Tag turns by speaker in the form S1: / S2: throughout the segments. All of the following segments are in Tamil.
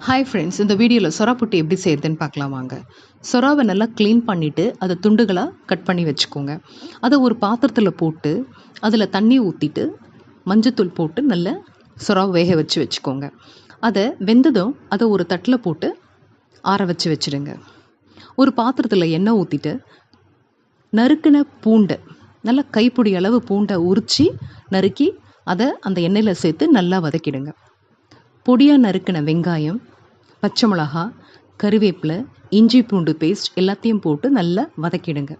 S1: ஹாய் ஃப்ரெண்ட்ஸ் இந்த வீடியோவில் சொரா புட்டு எப்படி செய்கிறதுன்னு பார்க்கலாம் வாங்க. சொராவை நல்லா க்ளீன் பண்ணிவிட்டு அதை துண்டுகளாக கட் பண்ணி வச்சுக்கோங்க. அதை ஒரு பாத்திரத்தில் போட்டு அதில் தண்ணி ஊற்றிட்டு மஞ்சத்தூள் போட்டு நல்லா சொராவை வேக வச்சு வச்சுக்கோங்க. அதை வெந்ததும் அதை ஒரு தட்டில் போட்டு ஆற வச்சு வச்சுடுங்க. ஒரு பாத்திரத்தில் எண்ணெய் ஊற்றிட்டு நறுக்கின பூண்டை நல்லா கைப்பிடி அளவு பூண்டை உரித்து நறுக்கி அதை அந்த எண்ணெயில் சேர்த்து நல்லா வதக்கிடுங்க. பொடியாக நறுக்கின வெங்காயம் பச்சை மிளகா கருவேப்பிலை இஞ்சி பூண்டு பேஸ்ட் எல்லாத்தையும் போட்டு நல்லா வதக்கிடுங்க.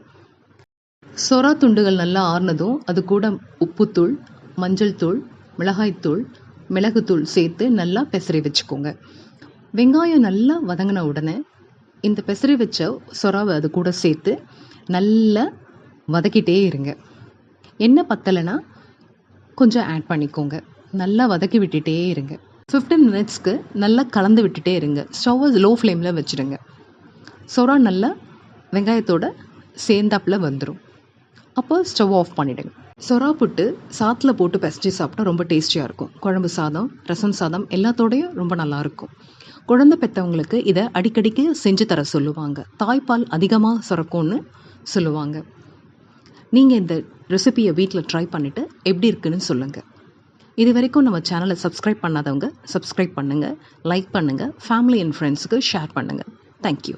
S1: சொரா துண்டுகள் நல்லா ஆறுனதும் அது கூட உப்புத்தூள் மஞ்சள் தூள் மிளகாய்த்தூள் மிளகுத்தூள் சேர்த்து நல்லா பெசரி வச்சுக்கோங்க. வெங்காயம் நல்லா வதங்கின உடனே இந்த பெசரி வச்ச சொராவை அது கூட சேர்த்து நல்லா வதக்கிட்டே இருங்க. எண்ணெய் பத்தலைன்னா கொஞ்சம் ஆட் பண்ணிக்கோங்க. நல்லா வதக்கி விட்டுட்டே இருங்க. ஃபிஃப்டீன் மினிட்ஸ்க்கு நல்லா கலந்து விட்டுட்டே இருங்க. ஸ்டவ்வை லோ ஃப்ளேமில் வச்சுடுங்க. சொரா நல்லா வெங்காயத்தோட சேர்ந்தாப்பில் வந்துடும் அப்போ ஸ்டவ் ஆஃப் பண்ணிவிடுங்க சொரா புட்டு சாத்தில் போட்டு பிசைஞ்சு சாப்பிட்டா ரொம்ப டேஸ்டியாக இருக்கும். குழம்பு சாதம் ரசம் சாதம் எல்லாத்தோடையும் ரொம்ப நல்லாயிருக்கும் குழந்தை பெற்றவங்களுக்கு இதை அடிக்கடிக்கு செஞ்சு தர சொல்லுவாங்க. தாய்ப்பால் அதிகமாக சுரக்கும்னு சொல்லுவாங்க. நீங்கள் இந்த ரெசிபியை வீட்டில் ட்ரை பண்ணிவிட்டு எப்படி இருக்குன்னு சொல்லுங்கள் இது வரைக்கும் நம்ம சேனலை சப்ஸ்கிரைப் பண்ணாதவங்க சப்ஸ்கிரைப் பண்ணுங்கள் லைக் பண்ணுங்கள் ஃபேமிலி அண்ட் ஃப்ரெண்ட்ஸுக்கு ஷேர் பண்ணுங்கள் தேங்க்யூ